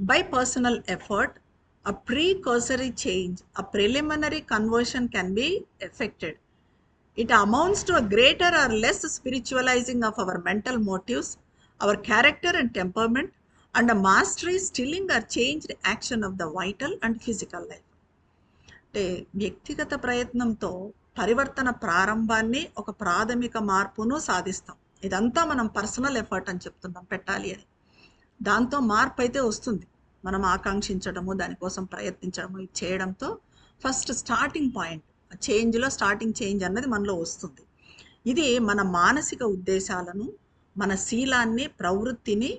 By personal effort, a precursory change, a preliminary conversion can be effected. It amounts to a greater or less spiritualizing of our mental motives, our character and temperament, and a mastery, stilling or changed action of the vital and physical life. అంటే వ్యక్తిగత ప్రయత్నంతో పరివర్తన ప్రారంభాన్ని ఒక ప్రాథమిక మార్పును సాధిస్తాం ఇదంతా మనం పర్సనల్ ఎఫర్ట్ అని చెప్తున్నాం పెట్టాలి అని దాంతో మార్పు అయితే వస్తుంది. మనం ఆకాంక్షించడము దానికోసం ప్రయత్నించడము ఇది చేయడంతో ఫస్ట్ స్టార్టింగ్ పాయింట్ చేంజ్లో స్టార్టింగ్ చేంజ్ అన్నది మనలో వస్తుంది. ఇది మన మానసిక ఉద్దేశాలను మన శీలాన్ని ప్రవృత్తిని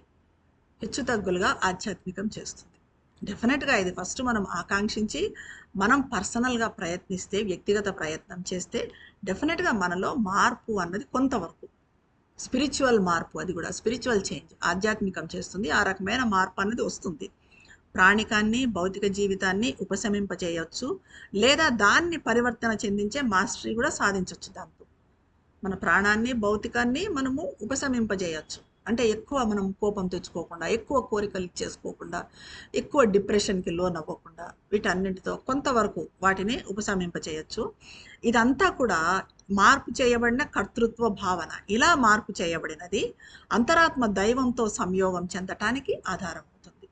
హెచ్చుతగ్గులుగా ఆధ్యాత్మికం చేస్తుంది. డెఫినెట్గా ఇది ఫస్ట్ మనం ఆకాంక్షించి మనం పర్సనల్గా ప్రయత్నిస్తే వ్యక్తిగత ప్రయత్నం చేస్తే డెఫినెట్గా మనలో మార్పు అన్నది కొంతవరకు. స్పిరిచువల్ మార్పు అది కూడా స్పిరిచువల్ చేంజ్ ఆధ్యాత్మికం చేస్తుంది. ఆ రకమైన మార్పు అనేది వస్తుంది. ప్రాణికాన్ని భౌతిక జీవితాన్ని ఉపశమింపచేయవచ్చు లేదా దాన్ని పరివర్తన చెందించే మాస్టరీ కూడా సాధించవచ్చు దాంతో. మన ప్రాణాన్ని భౌతికాన్ని మనము ఉపశమింపజేయచ్చు. అంటే ఎక్కువ మనం కోపం తెచ్చుకోకుండా ఎక్కువ కోరికలు చేసుకోకుండా ఎక్కువ డిప్రెషన్కి లోన్ అవ్వకుండా వీటన్నింటితో కొంతవరకు వాటిని ఉపశమింపచేయచ్చు ఇదంతా కూడా మార్పు చేయబడిన కర్తృత్వ భావన. ఇలా మార్పు చేయబడినది అంతరాత్మ దైవంతో సంయోగం చెందటానికి ఆధారం అవుతుంది.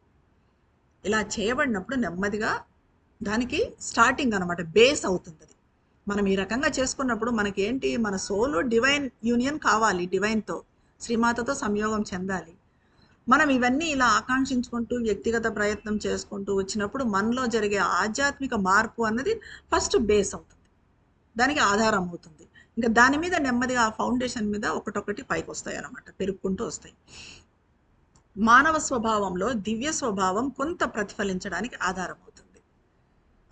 ఇలా చేయబడినప్పుడు నెమ్మదిగా దానికి స్టార్టింగ్ అనమాట బేస్ అవుతుంది అది. మనం ఈ రకంగా చేసుకున్నప్పుడు మనకి ఏంటి మన సోల్ డివైన్ యూనియన్ కావాలి డివైన్తో శ్రీమాతతో సంయోగం చెందాలి. మనం ఇవన్నీ ఇలా ఆకాంక్షించుకుంటూ వ్యక్తిగత ప్రయత్నం చేసుకుంటూ వచ్చినప్పుడు మనలో జరిగే ఆధ్యాత్మిక మార్పు అన్నది ఫస్ట్ బేస్ అవుతుంది. దానికి ఆధారం అవుతుంది. ఇంకా దాని మీద నెమ్మదిగా ఆ ఫౌండేషన్ మీద ఒకటొకటి పైకి వస్తాయి అన్నమాట పెరుక్కుంటూ వస్తాయి. మానవ స్వభావంలో దివ్య స్వభావం కొంత ప్రతిఫలించడానికి ఆధారం అవుతుంది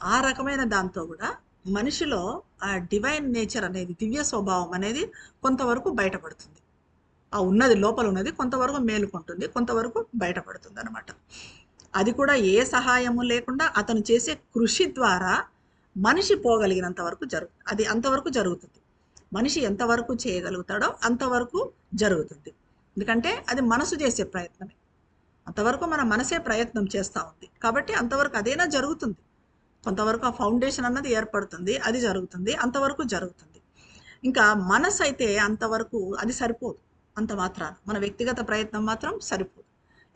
ఆ రకమైన దాంతో కూడా మనిషిలో ఆ డివైన్ నేచర్ అనేది దివ్య స్వభావం అనేది కొంతవరకు బయటపడుతుంది. ఆ ఉన్నది లోపల ఉన్నది కొంతవరకు మేలుకుంటుంది కొంతవరకు బయటపడుతుంది అనమాట అది కూడా ఏ సహాయము లేకుండా అతను చేసే కృషి ద్వారా మనిషి పోగలిగినంత వరకు జరుగు అది అంతవరకు జరుగుతుంది. మనిషి ఎంతవరకు చేయగలుగుతాడో అంతవరకు జరుగుతుంది. ఎందుకంటే అది మనసు చేసే ప్రయత్నమే. అంతవరకు మన మనసే ప్రయత్నం చేస్తూ ఉంది. కాబట్టి అంతవరకు అదేనా జరుగుతుంది. కొంతవరకు ఆ ఫౌండేషన్ అన్నది ఏర్పడుతుంది అది జరుగుతుంది అంతవరకు జరుగుతుంది. ఇంకా మనసు అయితే అంతవరకు అది సరిపోదు. అంత మాత్రాన. మన వ్యక్తిగత ప్రయత్నం మాత్రం సరిపోదు.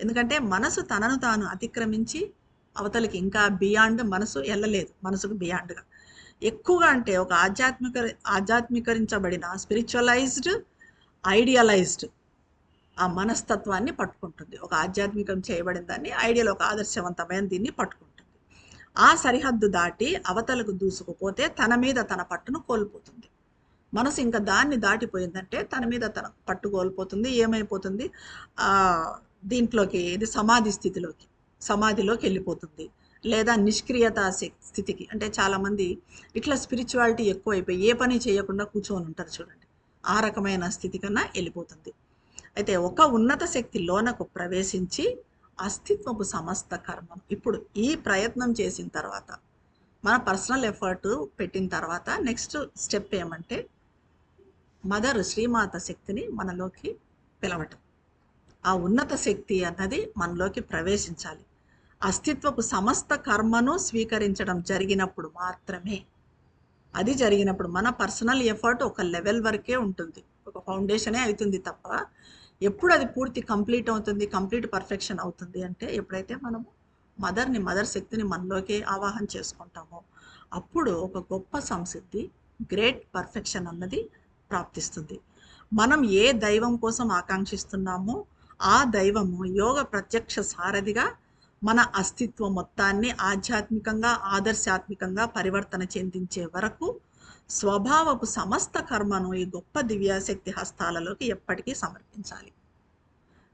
ఎందుకంటే మనసు తనను తాను అతిక్రమించి అవతలికి ఇంకా బియాండ్ మనసు వెళ్ళలేదు మనసుకు బియాండ్గా. ఎక్కువగా అంటే ఒక ఆధ్యాత్మిక ఆధ్యాత్మికరించబడిన స్పిరిచువలైజ్డ్ ఐడియలైజ్డ్ ఆ మనస్తత్వాన్ని పట్టుకుంటుంది. ఒక ఆధ్యాత్మికం చేయబడిన దాన్ని ఐడియల్ ఒక ఆదర్శవంతమైన దీన్ని పట్టుకుంటుంది. ఆ సరిహద్దు దాటి అవతలకు దూసుకుపోతే తన మీద తన పట్టును కోల్పోతుంది. మనసు ఇంకా దాన్ని దాటిపోయిందంటే తన మీద తన పట్టు కోల్పోతుంది ఏమైపోతుంది? దీంట్లోకి ఇది సమాధి స్థితిలోకి సమాధిలోకి వెళ్ళిపోతుంది. లేదా నిష్క్రియత స్థితికి. అంటే చాలామంది ఇట్లా స్పిరిచువాలిటీ ఎక్కువైపోయి ఏ పని చేయకుండా కూర్చొని ఉంటారు చూడండి. ఆ రకమైన స్థితి కన్నా వెళ్ళిపోతుంది. అయితే ఒక ఉన్నత శక్తి లోనకు ప్రవేశించి అస్తిత్వపు సమస్త కర్మం ఇప్పుడు ఈ ప్రయత్నం చేసిన తర్వాత మన పర్సనల్ ఎఫర్ట్ పెట్టిన తర్వాత నెక్స్ట్ స్టెప్ ఏమంటే మదర్ శ్రీమాత శక్తిని మనలోకి పిలవటం. ఆ ఉన్నత శక్తి అన్నది మనలోకి ప్రవేశించాలి. అస్తిత్వపు సమస్త కర్మను స్వీకరించడం జరిగినప్పుడు మాత్రమే. అది జరిగినప్పుడు మన పర్సనల్ ఎఫర్ట్ ఒక లెవెల్ వరకే ఉంటుంది. ఒక ఫౌండేషనే అవుతుంది తప్ప ఎప్పుడు అది పూర్తి కంప్లీట్ అవుతుంది కంప్లీట్ పర్ఫెక్షన్ అవుతుంది అంటే ఎప్పుడైతే మనము మదర్ని మదర్ శక్తిని మనలోకి ఆవాహన చేసుకుంటామో అప్పుడు ఒక గొప్ప సంసిద్ధి గ్రేట్ పర్ఫెక్షన్ అన్నది ప్రాప్తిస్తుంది. మనం ఏ దైవం కోసం ఆకాంక్షిస్తున్నామో ఆ దైవము యోగ ప్రత్యక్ష సారథిగా మన అస్తిత్వం మొత్తాన్ని ఆధ్యాత్మికంగా ఆదర్శాత్మికంగా పరివర్తన చెందించే వరకు స్వభావపు సమస్త కర్మను ఈ గొప్ప దివ్యాశక్తి హస్తాలలోకి ఎప్పటికీ సమర్పించాలి.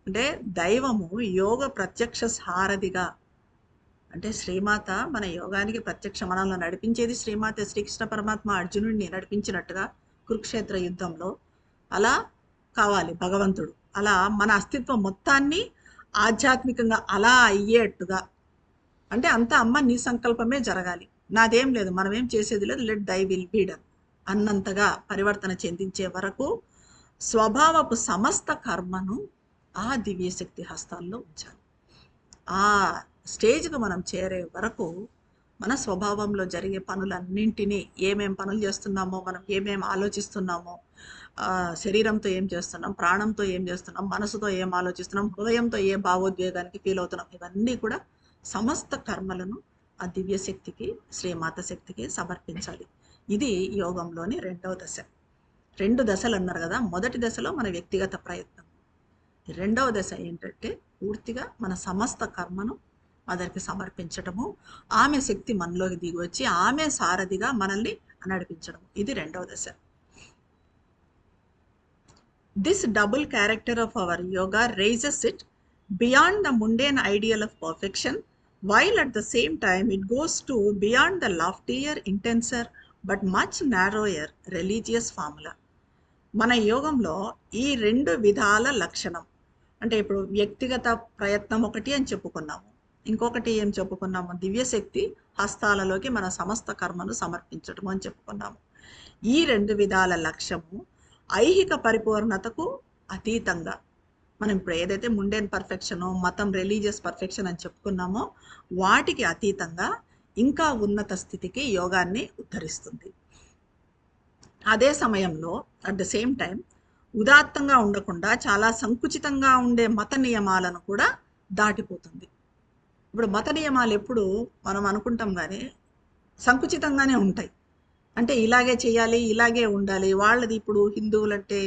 అంటే దైవము యోగ ప్రత్యక్ష సారథిగా అంటే శ్రీమాత మన యోగానికి ప్రత్యక్ష మనల్ని నడిపించేది శ్రీమాత శ్రీకృష్ణ పరమాత్మ అర్జునుడిని నడిపించినట్టుగా కురుక్షేత్ర యుద్ధంలో అలా కావాలి భగవంతుడు. అలా మన అస్తిత్వం మొత్తాన్ని ఆధ్యాత్మికంగా అలా అయ్యేట్టుగా. అంటే అంత అమ్మ నీ సంకల్పమే జరగాలి. నాదేం లేదు మనం ఏం చేసేది లేదు. Let thy will be done అన్నంతగా పరివర్తన చెందించే వరకు స్వభావపు సమస్త కర్మను ఆ దివ్యశక్తి హస్తాల్లో ఉంచాలి. ఆ స్టేజ్కి మనం చేరే వరకు మన స్వభావంలో జరిగే పనులన్నింటినీ ఏమేం పనులు చేస్తున్నామో మనం ఏమేం ఆలోచిస్తున్నామో శరీరంతో ఏం చేస్తున్నాం ప్రాణంతో ఏం చేస్తున్నాం మనసుతో ఏం ఆలోచిస్తున్నాం హృదయంతో ఏ భావోద్వేగానికి ఫీల్ అవుతున్నాం ఇవన్నీ కూడా సమస్త కర్మలను ఆ దివ్య శక్తికి శ్రీమాత శక్తికి సమర్పించాలి. ఇది యోగంలోని రెండవ దశ. రెండు దశలు అన్నారు కదా మొదటి దశలో మన వ్యక్తిగత ప్రయత్నం. రెండవ దశ ఏంటంటే పూర్తిగా మన సమస్త కర్మను మదర్కి సమర్పించటము. ఆమె శక్తి మనలోకి దిగి వచ్చి ఆమె సారథిగా మనల్ని నడిపించడం ఇది రెండవ దశ. This double character of our yoga rises it beyond the mundane ideal of perfection while at the same time it goes to beyond the loftier intenser but much narrower religious formula మన యోగంలో ఈ రెండు విధాల లక్షణం. అంటే ఇప్పుడు వ్యక్తిగత ప్రయత్నం ఒకటి అని చెప్పుకున్నాము. ఇంకొకటి ఏం చెప్పుకున్నాము? దివ్యశక్తి హస్తాలలోకి మన సమస్త కర్మను సమర్పించటము అని చెప్పుకున్నాము. ఈ రెండు విధాల లక్ష్యము ఐహిక పరిపూర్ణతకు అతీతంగా మనం ఇప్పుడు ఏదైతే ముండేన్ పర్ఫెక్షన్ మతం రిలీజియస్ పర్ఫెక్షన్ అని చెప్పుకున్నామో వాటికి అతీతంగా ఇంకా ఉన్నత స్థితికి యోగాన్ని ఉద్ధరిస్తుంది. అదే సమయంలో అట్ ద సేమ్ టైం ఉదాత్తంగా ఉండకుండా చాలా సంకుచితంగా ఉండే మత నియమాలను కూడా దాటిపోతుంది. ఇప్పుడు మత నియమాలు ఎప్పుడు మనం అనుకుంటాం కానీ సంకుచితంగానే ఉంటాయి. అంటే ఇలాగే చేయాలి ఇలాగే ఉండాలి. వాళ్ళది ఇప్పుడు హిందువులంటే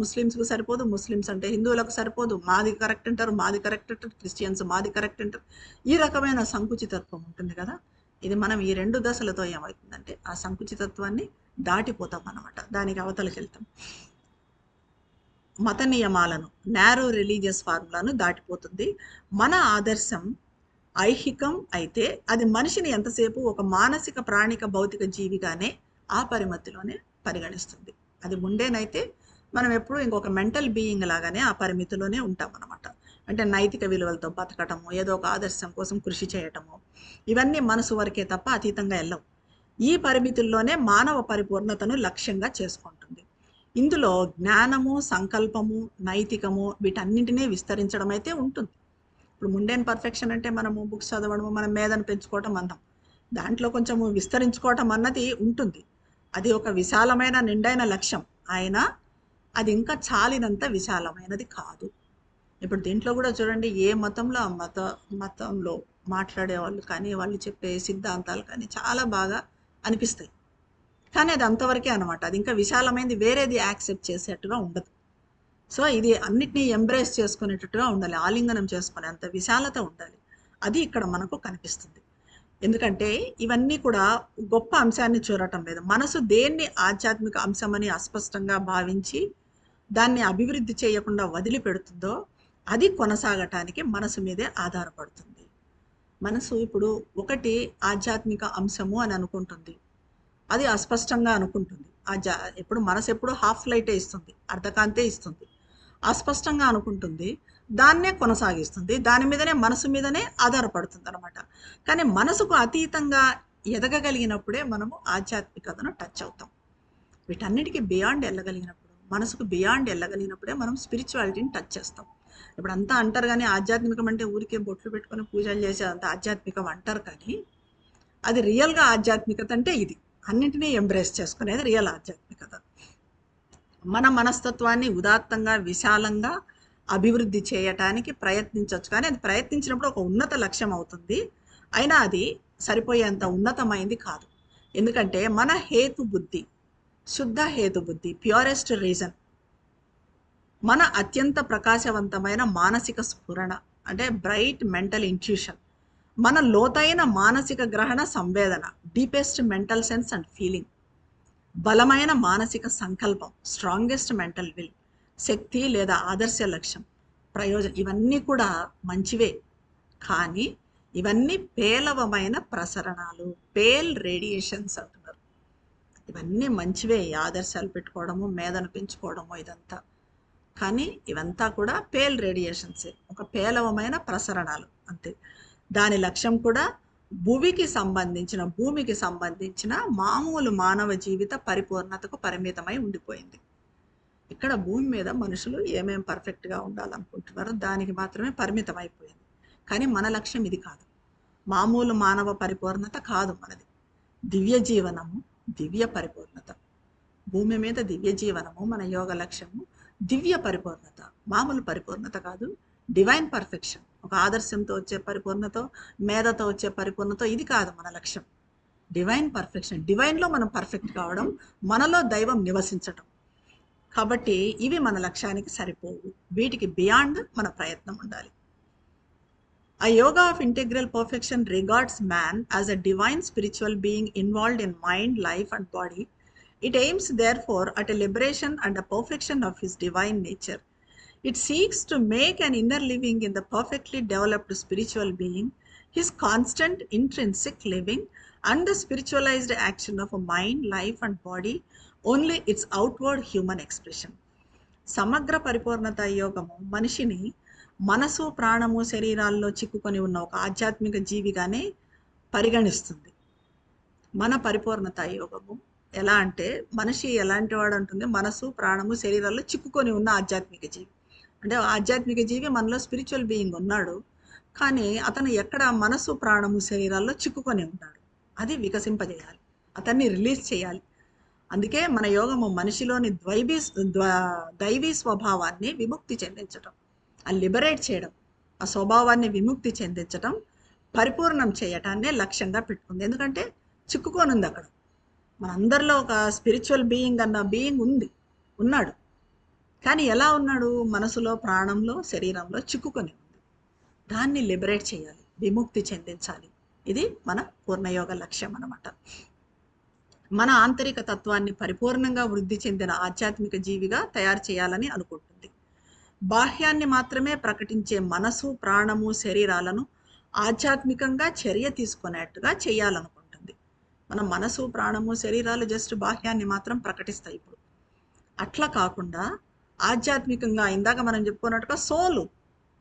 ముస్లిమ్స్కు సరిపోదు ముస్లిమ్స్ అంటే హిందువులకు సరిపోదు. మాది కరెక్ట్ అంటారు మాది కరెక్ట్ అంటారు క్రిస్టియన్స్ మాది కరెక్ట్ అంటారు. ఈ రకమైన సంకుచితత్వం ఉంటుంది కదా. ఇది మనం ఈ రెండు దశలతో ఏమవుతుందంటే ఆ సంకుచితత్వాన్ని దాటిపోతాం అన్నమాట. దానికి అవతలకి వెళ్తాం మత నియమాలను నేరో రిలీజియస్ ఫార్ములాను దాటిపోతుంది. మన ఆదర్శం ఐహికం అయితే అది మనిషిని ఎంతసేపు ఒక మానసిక ప్రాణిక భౌతిక జీవిగానే ఆ పరిమితిలోనే పరిగణిస్తుంది. అది ముండేనైతే మనం ఎప్పుడు ఇంకొక మెంటల్ బీయింగ్ లాగానే ఆ పరిమితిలోనే ఉంటాం అనమాట అంటే నైతిక విలువలతో బతకటము ఏదో ఒక ఆదర్శం కోసం కృషి చేయటము ఇవన్నీ మనసు వరకే తప్ప అతీతంగా వెళ్ళవు ఈ పరిమితుల్లోనే మానవ పరిపూర్ణతను లక్ష్యంగా చేసుకుంటాం ఇందులో జ్ఞానము సంకల్పము నైతికము వీటన్నింటినీ విస్తరించడం అయితే ఉంటుంది. ఇప్పుడు ముండేన్ పర్ఫెక్షన్ అంటే మనము బుక్స్ చదవడము మనం మేధను పెంచుకోవటం అన్నాం. దాంట్లో కొంచెము విస్తరించుకోవటం అన్నది ఉంటుంది. అది ఒక విశాలమైన నిండైన లక్ష్యం. ఆయన అది ఇంకా చాలినంత విశాలమైనది కాదు. ఇప్పుడు దీంట్లో కూడా చూడండి ఏ మతంలో ఆ మత మతంలో మాట్లాడే వాళ్ళు కానీ వాళ్ళు చెప్పే సిద్ధాంతాలు కానీ చాలా బాగా అనిపిస్తాయి. కానీ అది అంతవరకే అనమాట అది ఇంకా విశాలమైనది వేరేది యాక్సెప్ట్ చేసేట్టుగా ఉండదు. సో ఇది అన్నిటినీ ఎంబ్రేస్ చేసుకునేటట్టుగా ఉండాలి ఆలింగనం చేసుకునే అంత విశాలత ఉండాలి. అది ఇక్కడ మనకు కనిపిస్తుంది. ఎందుకంటే ఇవన్నీ కూడా గొప్ప అంశాన్ని చూడటం లేదు. మనసు దేన్ని ఆధ్యాత్మిక అంశమని అస్పష్టంగా భావించి దాన్ని అభివృద్ధి చేయకుండా వదిలిపెడుతుందో అది కొనసాగటానికి మనసు మీదే ఆధారపడుతుంది. మనసు ఇప్పుడు ఒకటి ఆధ్యాత్మిక అంశము అని అనుకుంటుంది. అది అస్పష్టంగా అనుకుంటుంది. ఆ జా ఎప్పుడు మనసు ఎప్పుడు హాఫ్ లైటే ఇస్తుంది అర్ధకాంతే ఇస్తుంది. అస్పష్టంగా అనుకుంటుంది దాన్నే కొనసాగిస్తుంది దాని మీదనే మనసు మీదనే ఆధారపడుతుంది అనమాట కానీ మనసుకు అతీతంగా ఎదగగలిగినప్పుడే మనము ఆధ్యాత్మికతను టచ్ అవుతాం. వీటన్నిటికీ బియాండ్ వెళ్ళగలిగినప్పుడు మనసుకు బియాండ్ వెళ్ళగలిగినప్పుడే మనం స్పిరిచువాలిటీని టచ్ చేస్తాం. ఇప్పుడు అంతా అంటారు కానీ ఆధ్యాత్మికం అంటే ఊరికే బొట్లు పెట్టుకొని పూజలు చేసే అంత ఆధ్యాత్మికం అంటారు కానీ అది రియల్గా ఆధ్యాత్మికత అంటే ఇది. అన్నింటినీ ఎంబ్రేస్ చేసుకునేది రియల్ ఆధ్యాత్మికత. మన మనస్తత్వాన్ని ఉదాత్తంగా విశాలంగా అభివృద్ధి చేయటానికి ప్రయత్నించవచ్చు. కానీ అది ప్రయత్నించినప్పుడు ఒక ఉన్నత లక్ష్యం అవుతుంది. అయినా అది సరిపోయేంత ఉన్నతమైంది కాదు. ఎందుకంటే మన హేతు బుద్ధి శుద్ధ హేతు బుద్ధి ప్యూరెస్ట్ రీజన్ మన అత్యంత ప్రకాశవంతమైన మానసిక స్ఫురణ అంటే బ్రైట్ మెంటల్ ఇంట్యూషన్ మన లోతైన మానసిక గ్రహణ Samvedana deepest mental sense and feeling బలమైన మానసిక సంకల్పం స్ట్రాంగెస్ట్ మెంటల్ విల్ శక్తి లేదా ఆదర్శ లక్ష్యం ప్రయోజనం ఇవన్నీ కూడా మంచివే. కానీ ఇవన్నీ పేలవమైన ప్రసరణాలు పేల్ రేడియేషన్స్ అంటున్నారు. ఇవన్నీ మంచివే ఆదర్శాలు పెట్టుకోవడము మేధను పెంచుకోవడము ఇదంతా. కానీ ఇవంతా కూడా పేల్ రేడియేషన్సే ఒక పేలవమైన ప్రసరణాలు అంతే. దాని లక్ష్యం కూడా భూమికి సంబంధించిన భూమికి సంబంధించిన మామూలు మానవ జీవిత పరిపూర్ణతకు పరిమితమై ఉండిపోయింది. ఇక్కడ భూమి మీద మనుషులు ఏమేం పర్ఫెక్ట్గా ఉండాలనుకుంటున్నారో దానికి మాత్రమే పరిమితం అయిపోయింది కానీ మన లక్ష్యం ఇది కాదు. మామూలు మానవ పరిపూర్ణత కాదు మనది. దివ్య జీవనము దివ్య పరిపూర్ణత. భూమి మీద దివ్య జీవనము మన యోగ లక్ష్యము దివ్య పరిపూర్ణత. మామూలు పరిపూర్ణత కాదు డివైన్ పర్ఫెక్షన్ ఒక ఆదర్శంతో వచ్చే పరిపూర్ణతో మేధతో వచ్చే పరిపూర్ణతో ఇది కాదు మన లక్ష్యం. డివైన్ పర్ఫెక్షన్ డివైన్లో మనం పర్ఫెక్ట్ కావడం మనలో దైవం నివసించడం కాబట్టి ఇవి మన లక్ష్యానికి సరిపోవు. వీటికి బియాండ్ మన ప్రయత్నం ఉండాలి. ఆ yoga of integral perfection regards man as a divine spiritual being involved in mind life and body it aims therefore at a liberation and a perfection of his divine nature it seeks to make an inner living in the perfectly developed spiritual being his constant intrinsic living and the spiritualised action of mind life and body only its outward human expression సమగ్ర పరిపూర్ణత యోగము మనిషిని మనసు ప్రాణము శరీరాల్లో చిక్కుకొని ఉన్న ఒక ఆధ్యాత్మిక జీవిగానే పరిగణిస్తుంది మన పరిపూర్ణత యోగము ఎలా అంటే మనిషి ఎలాంటి వాడు అంటుంది మనసు ప్రాణము శరీరాల్లో చిక్కుకొని ఉన్న ఆధ్యాత్మిక జీవి అంటే ఆధ్యాత్మిక జీవి మనలో స్పిరిచువల్ బీయింగ్ ఉన్నాడు. కానీ అతను ఎక్కడ మనసు ప్రాణము శరీరాల్లో చిక్కుకొని ఉన్నాడు అది వికసింపజేయాలి. అతన్ని రిలీజ్ చేయాలి. అందుకే మన యోగము మనిషిలోని ద్వైబీ దైవీ స్వభావాన్ని విముక్తి చెందించటం ఆ లిబరేట్ చేయడం ఆ స్వభావాన్ని విముక్తి చెందించటం పరిపూర్ణం చేయటాన్నే లక్ష్యంగా పెట్టుకుంది. ఎందుకంటే చిక్కుకోనుంది అక్కడ. మనందరిలో ఒక స్పిరిచువల్ బీయింగ్ అన్న బీయింగ్ ఉంది. ఉన్నాడు. కానీ ఎలా ఉన్నాడు? మనసులో ప్రాణంలో శరీరంలో చిక్కుకొని ఉంది. దాన్ని లిబరేట్ చేయాలి. విముక్తి చెందించాలి. ఇది మన పూర్ణయోగ లక్ష్యం అన్నమాట. మన ఆంతరిక తత్వాన్ని పరిపూర్ణంగా వృద్ధి చెందిన ఆధ్యాత్మిక జీవిగా తయారు చేయాలని అనుకుంటుంది. బాహ్యాన్ని మాత్రమే ప్రకటించే మనసు ప్రాణము శరీరాలను ఆధ్యాత్మికంగా చర్య తీసుకునేట్టుగా చేయాలనుకుంటుంది. మన మనసు ప్రాణము శరీరాలు జస్ట్ బాహ్యాన్ని మాత్రం ప్రకటిస్తాయి ఇప్పుడు. అట్లా కాకుండా ఆధ్యాత్మికంగా ఇందాక మనం చెప్పుకున్నట్టుగా సోలు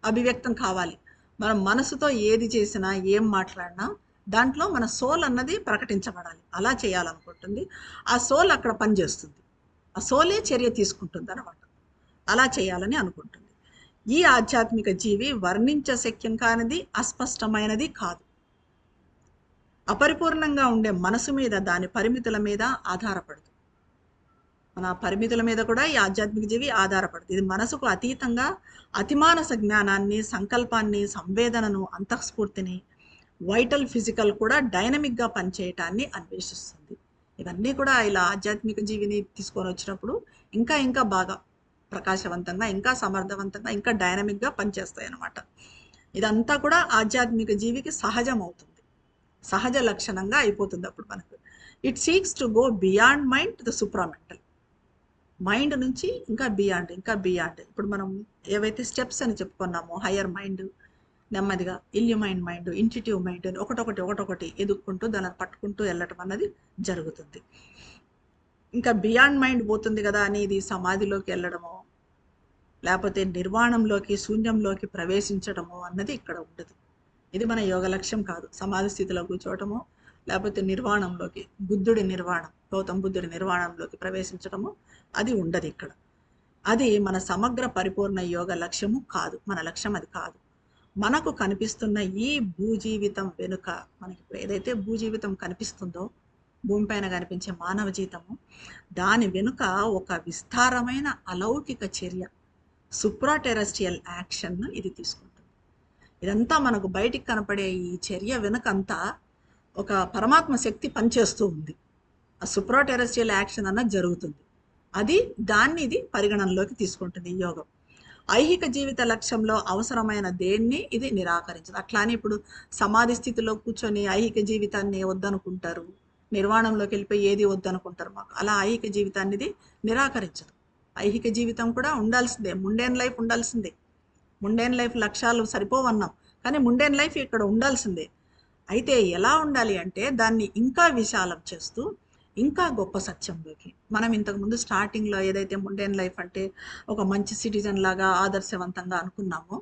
అభివ్యక్తం కావాలి. మనం మనసుతో ఏది చేసినా ఏం మాట్లాడినా దాంట్లో మన సోల్ అన్నది ప్రకటించబడాలి. అలా చేయాలనుకుంటుంది. ఆ సోల్ అక్కడ పనిచేస్తుంది. ఆ సోలే చర్య తీసుకుంటుంది అనమాట అలా చేయాలని అనుకుంటుంది. ఈ ఆధ్యాత్మిక జీవి వర్ణించశక్యం కానిది అస్పష్టమైనది కాదు. అపరిపూర్ణంగా ఉండే మనసు మీద దాని పరిమితుల మీద ఆధారపడుతుంది. మన పరిమితుల మీద కూడా ఈ ఆధ్యాత్మిక జీవి ఆధారపడుతుంది. ఇది మనసుకు అతీతంగా అతిమానస జ్ఞానాన్ని సంకల్పాన్ని సంవేదనను అంతఃస్ఫూర్తిని వైటల్ ఫిజికల్ కూడా డైనమిక్గా పనిచేయటాన్ని అన్వేషిస్తుంది. ఇవన్నీ కూడా ఇలా ఆధ్యాత్మిక జీవిని తీసుకొని వచ్చినప్పుడు ఇంకా ఇంకా బాగా ప్రకాశవంతంగా ఇంకా సమర్థవంతంగా ఇంకా డైనమిక్గా పనిచేస్తాయి అన్నమాట. ఇదంతా కూడా ఆధ్యాత్మిక జీవికి సహజం అవుతుంది. సహజ లక్షణంగా అయిపోతుంది అప్పుడు మనకు. It seeks to go beyond mind the supramental mind నుంచి ఇంకా బియాండ్ ఇంకా బియాండ్. ఇప్పుడు మనం ఏవైతే స్టెప్స్ అని చెప్పుకున్నామో హయ్యర్ మైండ్ నెమ్మదిగా ఇల్యూమైన్ మైండ్ ఇంటిటివ్ మైండ్ అని ఒకటొకటి ఒకటొకటి ఎదుక్కుంటూ దానిని పట్టుకుంటూ వెళ్ళటం అన్నది జరుగుతుంది. ఇంకా బియాండ్ మైండ్ పోతుంది కదా అని ఇది సమాధిలోకి వెళ్ళడమో లేకపోతే నిర్వాణంలోకి శూన్యంలోకి ప్రవేశించడమో అన్నది ఇక్కడ ఉండదు. ఇది మన యోగ లక్ష్యం కాదు. సమాధి స్థితిలో కూర్చోవటమో లేకపోతే నిర్వాణంలోకి బుద్ధుడి నిర్వాణం గౌతమ బుద్ధుడి నిర్వాణంలోకి ప్రవేశించడము అది ఉండదు ఇక్కడ. అది మన సమగ్ర పరిపూర్ణ యోగ లక్ష్యము కాదు మన లక్ష్యం అది కాదు. మనకు కనిపిస్తున్న ఈ భూజీవితం వెనుక మనకి ఏదైతే భూజీవితం కనిపిస్తుందో భూమిపైన కనిపించే మానవ జీవితము దాని వెనుక ఒక విస్తారమైన అలౌకిక చర్య సుప్రాటెరస్ట్రియల్ యాక్షన్ను ఇది తీసుకుంటుంది. ఇదంతా మనకు బయటికి కనపడే ఈ చర్య వెనుకంతా ఒక పరమాత్మ శక్తి పనిచేస్తూ ఉంది. ఆ సుప్రాటెరస్ట్రియల్ యాక్షన్ అన్నది జరుగుతుంది. అది దాన్ని ఇది పరిగణనలోకి తీసుకుంటుంది ఈ యోగం. ఐహిక జీవిత లక్ష్యంలో అవసరమైన దేన్ని ఇది నిరాకరించదు. అట్లానే ఇప్పుడు సమాధి స్థితిలో కూర్చొని ఐహిక జీవితాన్ని వద్దనుకుంటారు. నిర్వాణంలోకి వెళ్ళిపోయి ఏది వద్దనుకుంటారు మాకు? అలా ఐహిక జీవితాన్ని ఇది నిరాకరించదు. ఐహిక జీవితం కూడా ఉండాల్సిందే. ముండేన్ లైఫ్ ఉండాల్సిందే. ముండేన్ లైఫ్ లక్ష్యాలు సరిపోవన్నాం. కానీ ముండేన్ లైఫ్ ఇక్కడ ఉండాల్సిందే. అయితే ఎలా ఉండాలి అంటే దాన్ని ఇంకా విశాలం చేస్తూ ఇంకా గొప్ప సత్యంలోకి. మనం ఇంతకుముందు స్టార్టింగ్లో ఏదైతే ముండేన్ లైఫ్ అంటే ఒక మంచి సిటిజన్ లాగా ఆదర్శవంతంగా అనుకున్నామో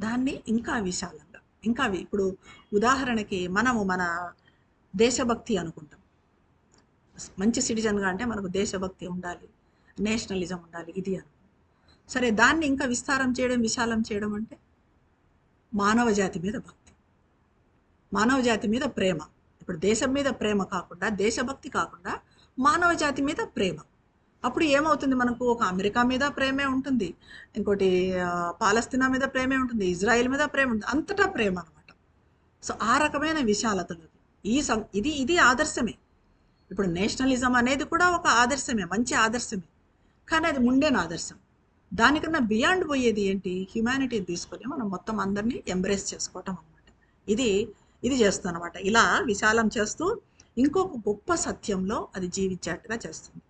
దాన్ని ఇంకా విశాలంగా. ఇంకా ఇప్పుడు ఉదాహరణకి మనము మన దేశభక్తి అనుకుంటాం. మంచి సిటిజన్గా అంటే మనకు దేశభక్తి ఉండాలి నేషనలిజం ఉండాలి ఇది అని. సరే దాన్ని ఇంకా విస్తారం చేయడం విశాలం చేయడం అంటే మానవ జాతి మీద భక్తి. మానవ జాతి మీద ప్రేమ. ఇప్పుడు దేశం మీద ప్రేమ కాకుండా దేశభక్తి కాకుండా మానవ జాతి మీద ప్రేమ. అప్పుడు ఏమవుతుంది మనకు? ఒక అమెరికా మీద ప్రేమే ఉంటుంది. ఇంకోటి పాలస్తీనా మీద ప్రేమే ఉంటుంది. ఇజ్రాయెల్ మీద ప్రేమ ఉంటుంది. అంతటా ప్రేమ అనమాట సో ఆ రకమైన విశాలతలు ఈ సం ఇది ఇది ఆదర్శమే. ఇప్పుడు నేషనలిజం అనేది కూడా ఒక ఆదర్శమే మంచి ఆదర్శమే. కానీ అది ముండేన ఆదర్శం. దానికన్నా బియాండ్ పోయేది ఏంటి? హ్యుమానిటీని తీసుకొని మనం మొత్తం అందరినీ ఎంబ్రేస్ చేసుకోవటం అనమాట ఇది ఇది చేస్తుంది అనమాట ఇలా విశాలం చేస్తూ ఇంకొక గొప్ప సత్యంలో అది జీవించేట్టుగా చేస్తుంది.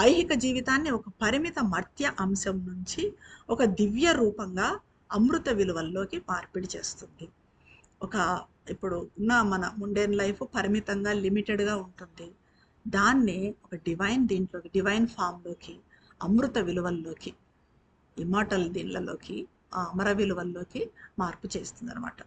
ఐహిక జీవితాన్ని ఒక పరిమిత మర్త్య అంశం నుంచి ఒక దివ్య రూపంగా అమృత విలువల్లోకి మార్పిడి చేస్తుంది. ఒక ఇప్పుడు ఉన్న మన ముండేన్ లైఫ్ పరిమితంగా లిమిటెడ్గా ఉంటుంది. దాన్ని ఒక డివైన్ దీంట్లోకి డివైన్ ఫామ్లోకి అమృత విలువల్లోకి ఇమాటల్ దీనిలలోకి అమర విలువల్లోకి మార్పు చేస్తుంది అనమాట